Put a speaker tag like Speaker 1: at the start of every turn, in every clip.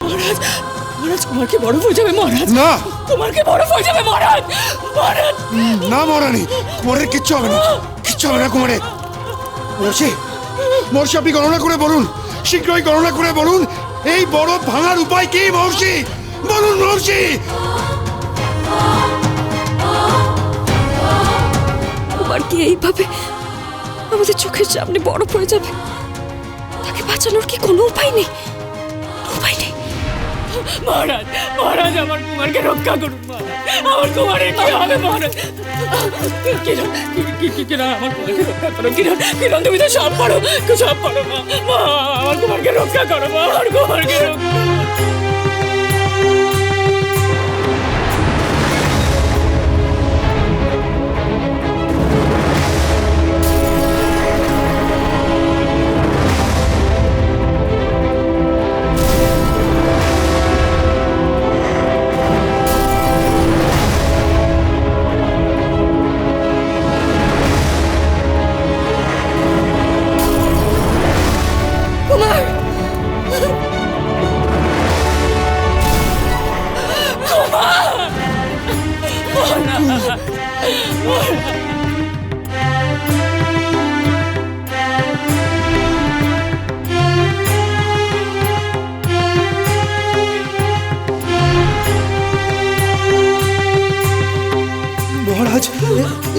Speaker 1: মহারাজ মহারাজ বড় হয়ে যাবে মহারাজ।
Speaker 2: না।
Speaker 1: কুমারকে বড় হয়ে যাবে মহারাজ। মহারাজ।
Speaker 2: না মরানি কুমারের কিচ্ছু হবে না। কিচ্ছু হবে না কুমারের মর্ষি মর্ষি আপনি গণনা করে বলুন। শীঘ্রই গণনা করে বলুন। এই বরফ ভাঙার উপায় কি মহর্ষি বলুন মহর্ষি
Speaker 1: কুমার কি এইভাবে আমাদের চোখের সামনে বরফ হয়ে যাবে? তাকে বাঁচানোর কি কোনো উপায় নেই? উপায় নেই। মহারাজ মহারাজ আমার কুমারকে রক্ষা করুন আমার কুমারের কি হবে মহারাজ? কিরণ কিরণ আমার কুমারকে রক্ষা করো কিরণ তুমি তো সব পারো সব পারো মা, আমার কুমারকে রক্ষা করো মা আমার কুমারকে রক্ষা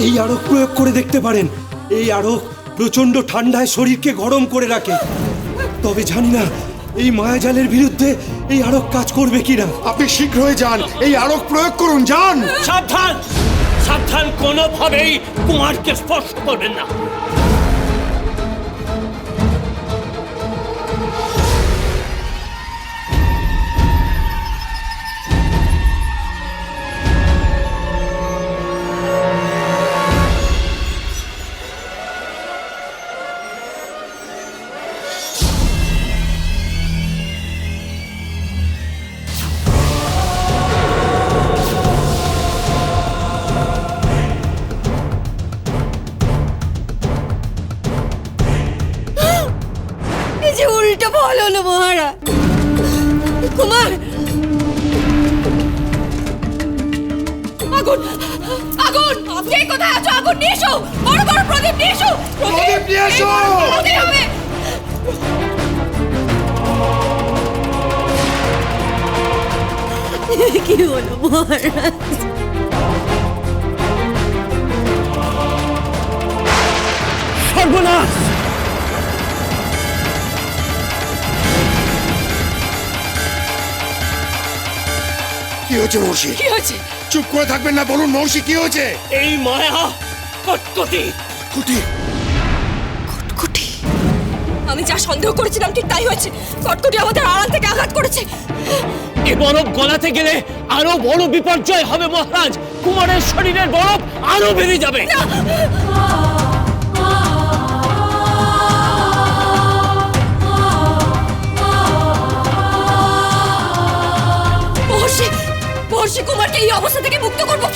Speaker 3: এই আরক প্রয়োগ করে দেখতে পারেন। এই আরক প্রচণ্ড ঠান্ডায় শরীরকে গরম করে রাখে। তবে জানি না এই মায়াজালের বিরুদ্ধে এই আরক কাজ করবে কিনা।
Speaker 2: আপনি শীঘ্রই যান এই আরক প্রয়োগ করুন যান!
Speaker 4: সাবধান! সাবধান কোনোভাবেই কুমারকে স্পর্শ করবেন না।
Speaker 1: কুমার! আগুন! আগুন! কে কোথায় আছো? আগুন নিয়ে এসো! বড় বড় প্রদীপ নিয়ে এসো!
Speaker 2: প্রদীপ নিয়ে এসো!
Speaker 1: প্রদীপ হবে! কি হলো মহারাজ?
Speaker 4: সর্বনাশ!
Speaker 2: কি হয়েছে মহর্ষি
Speaker 1: কি হয়েছে?
Speaker 2: চুপ করে থাকবেন না বলুন মহর্ষি কি হয়েছে?
Speaker 4: এই মায়া কটকটি।
Speaker 2: কুটি
Speaker 1: কটকটি? আমি যা সন্দেহ করেছিলাম ঠিক তাই হয়েছে। কটকটি আমাদের আড়াল থেকে আঘাত করেছে।
Speaker 4: এ বরফ গলাতে গেলে আরও বড় বিপর্যয় হবে মহারাজ। কুমারের শরীরের বরফ আরও বেড়ে যাবে।
Speaker 1: মহর্ষি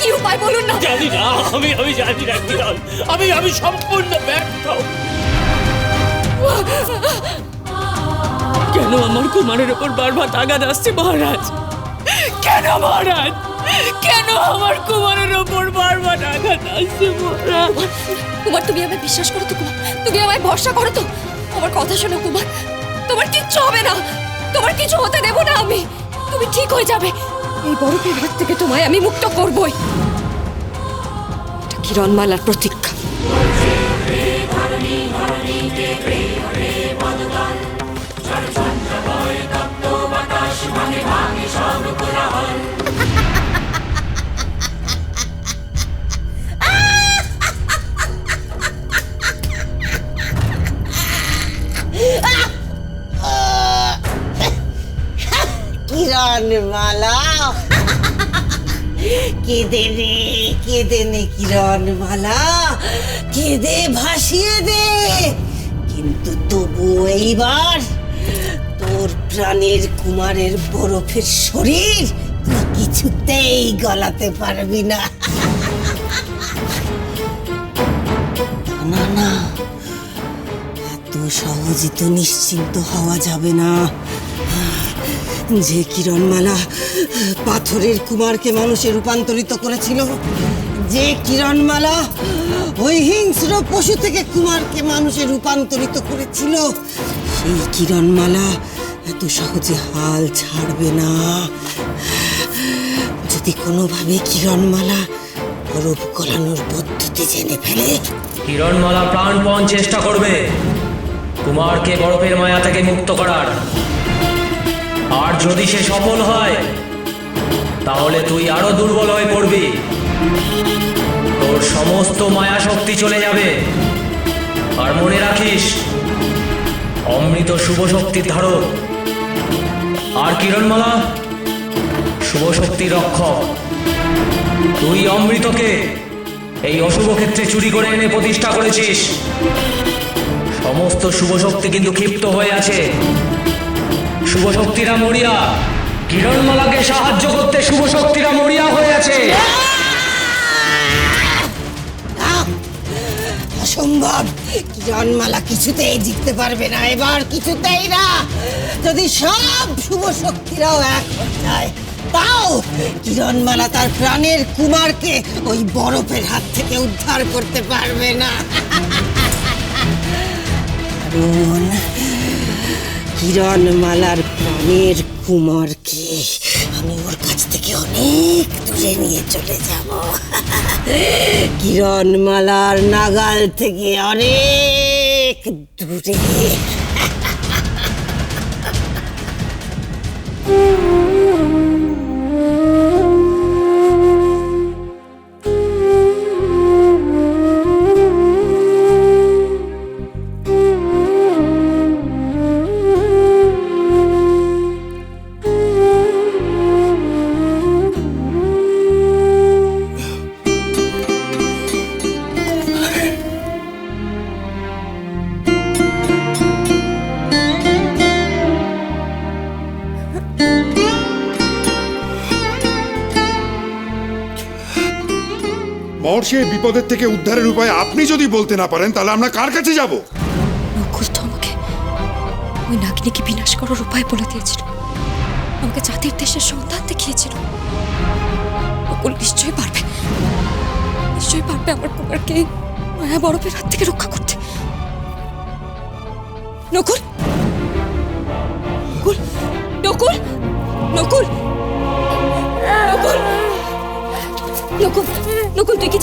Speaker 1: কি উপায় বলুন না?
Speaker 4: জানি না আমি আমি জানি না কিরণ আমি আমি সম্পূর্ণ ব্যর্থ।
Speaker 1: কেন আমার কুমারের ওপর বারবার আঘাত আসছে মহারাজ? কেন মহারাজ? কেন আমার কুমারের ওপর বারবার আঘাত আসছে মহারাজ? কুমার তুমি আমায় বিশ্বাস করো তো কুমার। তুমি আমায় ভরসা করো তো। আমার কথা শোনো কুমার। তোমার কিচ্ছু হবে না। তোমার কিছু হতে দেব না আমি। তুমি ঠিক হয়ে যাবে। এই বরফের হাত থেকে তোমায় আমি মুক্ত করবই। এটা কিরণমালার প্রতীক্ষা
Speaker 5: কিরণ মালা কেঁদে রে, কেঁদে নে কিরণ মালা কেঁদে, ভাসিয়ে দে। কিন্তু তবু এইবার তোর প্রাণের কুমারের বরফের শরীর কিছুতেই গলাতে পারবি না। না না, এত সহজে তো নিশ্চিন্ত হওয়া যাবে না। যে কিরণমালা পাথরের কুমারকে মানুষে রূপান্তরিত করেছিল, যে কিরণমালা ওই হিংস্র পশু থেকে কুমারকে মানুষে রূপান্তরিত করেছিল, সেই কিরণমালা এত সহজে হাল ছাড়বে না। যদি কোনোভাবে কিরণমালা বরফ গলানোর পদ্ধতি জেনে ফেলে।
Speaker 4: কিরণমালা প্রাণপণ চেষ্টা করবে। কুমারকে বরফের মায়া থেকে মুক্ত করার। আর যদি সে সফল হয়, তাহলে তুই আরও দুর্বল হয়ে পড়বি। তোর সমস্ত মায়া শক্তি চলে যাবে। আর মনে রাখিস, অমৃত শুভ শক্তির ধারক। আর কিরণমালা শুভ শক্তির রক্ষক। তুই অমৃতকে এই অশুভ ক্ষেত্রে চুরি করে এনে প্রতিষ্ঠা করেছিস। সমস্ত শুভ শক্তি কিন্তু ক্ষিপ্ত হয়ে আছে। শুভ শক্তিরা মরিয়া কিরণমালাকে সাহায্য করতে শুভ শক্তিরা মরিয়া হয়ে আছে।
Speaker 5: অসম্ভব কিরণমালা কিছুতেই জিততে পারবে না এবার কিছুতেই না। যদি সব শুভ শক্তিরাও এক যায় তাও কিরণমালা তার প্রাণের কুমারকে ওই বরফের হাত থেকে উদ্ধার করতে পারবে না। কিরণমালার প্রাণের কুমারকে আমি ওর কাছ থেকে অনেক দূরে নিয়ে চলে যাব। কিরণমালার নাগাল থেকে অনেক দূরে।
Speaker 2: মহর্ষি এই বিপদের থেকে উদ্ধারের উপায় আপনি যদি বলতে না পারেন, তাহলে আমরা কার কাছে যাব?
Speaker 1: নকুল তো আমাকে ওই নাগিনীকে বিনাশ করার উপায় বলে দিয়েছিল। আমাকে জাতির দেশের সন্ধান দেখিয়েছিল। নকুল নিশ্চয়ই পারবে। নিশ্চয়ই পারবে আমার কুমারকে মায়া বরফের হাত থেকে রক্ষা করতে। নকুল!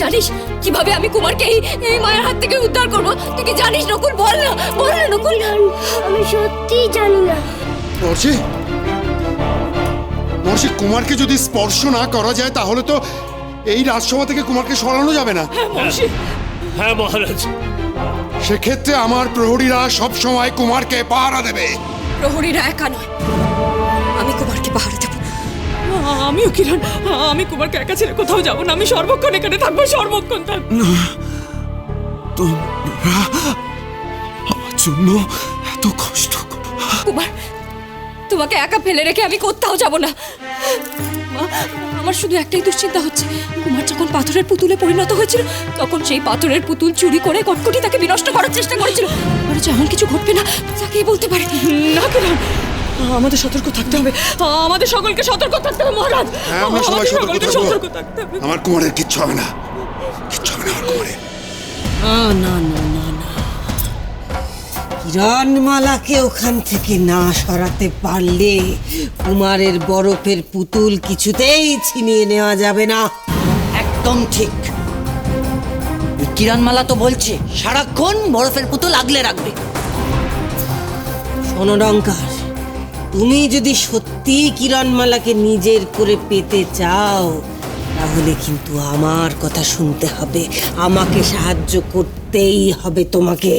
Speaker 1: জানিস কীভাবে আমি কুমারকে এই এই মায়ের হাত থেকে উদ্ধার করব? তুই কি জানিস নকুল? বল না বল না নকুল।
Speaker 6: আমি সত্যিই জানি না।
Speaker 2: মহর্ষি মহর্ষি কুমারকে যদি স্পর্শ না করা যায় তাহলে তো এই রাজসভা থেকে কুমারকে সরানো যাবে না।
Speaker 4: হ্যাঁ মহারাজ।
Speaker 2: সেক্ষেত্রে আমার প্রহরীরা সব সময় কুমারকে পাহারা দেবে।
Speaker 1: প্রহরীরা একা নয়। আমিও কিরণ আমি কুমারকে একা ছেড়ে কোথাও যাব না আমি সর্বক্ষণ এখানে থাকব সর্বক্ষণ থাকব।
Speaker 3: আমার জন্য এত কষ্ট
Speaker 1: কুমার তোমাকে একা ফেলে রেখে আমি কোথাও যাব না। আমার শুধু একটাই দুশ্চিন্তা হচ্ছে। কুমার যখন পাথরের পুতুলে পরিণত হয়েছিল তখন সেই পাথরের পুতুল চুরি করে কটকটি তাকে বিনষ্ট করার চেষ্টা করেছিল। আর যেমন কিছু ঘটবে না তাকেই বলতে পারে। না কিরণ আমাদের সতর্ক থাকতে হবে। আমাদের সকলকে সতর্ক থাকতে হবে মহারাজ।
Speaker 2: হ্যাঁ আমরা সবাই সতর্ক
Speaker 1: সতর্ক থাকতে
Speaker 2: থাকব
Speaker 1: হবে।
Speaker 2: আমার কুমারের কিচ্ছু হবে না। কিচ্ছু হবে না আমার কুমারের
Speaker 5: না না না না না। কিরণমালাকে ওখান থেকে না সরাতে পারলে কুমারের বরফের পুতুল কিছুতেই ছিনিয়ে নেওয়া যাবে না।
Speaker 7: একদম ঠিক। কিরণমালা তো বলছে সারাক্ষণ বরফের পুতুল আগলে রাখবে।
Speaker 5: শোনো ডঙ্কার তুমি যদি সত্যি কিরণমালাকে নিজের করে পেতে চাও, তাহলে কিন্তু আমার কথা শুনতে হবে। আমাকে সাহায্য করতেই হবে তোমাকে।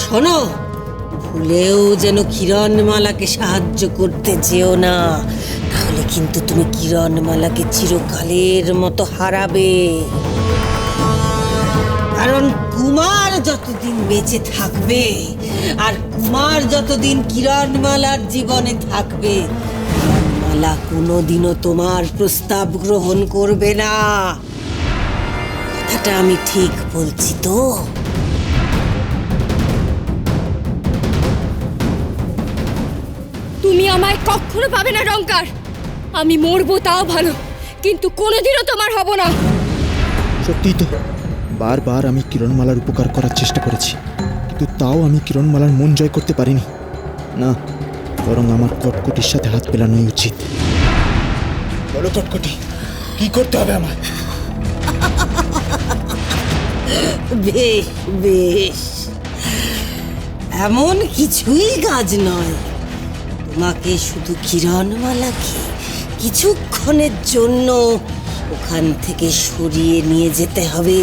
Speaker 5: শোনো, ভুলেও যেন কিরণমালাকে সাহায্য করতে যেও না, তাহলে কিন্তু তুমি কিরণমালাকে চিরকালের মতো হারাবে। কারণ কুমার যতদিন বেঁচে থাকবে আর কুমার যতদিন কিরণমালার জীবনে থাকবে কিরণমালা কোনোদিনও তোমার প্রস্তাব গ্রহণ করবে না। কথাটা আমি ঠিক বলছি তো?
Speaker 1: তুমি আমায় কখনো পাবে না রঙ্কার আমি মরবো তাও ভালো কিন্তু কোনোদিনও তোমার হব না।
Speaker 8: সত্যিই তো। বারবার আমি কিরণমালার উপকার করার চেষ্টা করেছি, কিন্তু তাও আমি কিরণমালার মন জয় করতে পারিনি। না, বরং আমার কটকটির সাথে হাত পেলানোই উচিত।
Speaker 2: বলো কটকটি, কি করতে হবে আমার
Speaker 5: বেশ বেশ। এমন কিছুই কাজ নয়। তোমাকে শুধু কিরণমালাকে কিছুক্ষণের জন্য ওখান থেকে সরিয়ে নিয়ে যেতে হবে।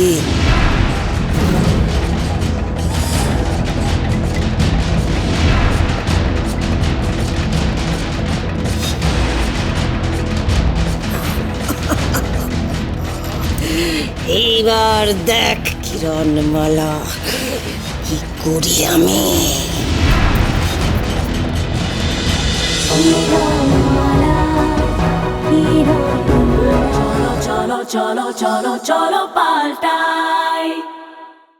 Speaker 5: এইবার দেখ কিরণমালা কি করি আমি?
Speaker 9: cholo, cholo, cholo, cholo, paltai.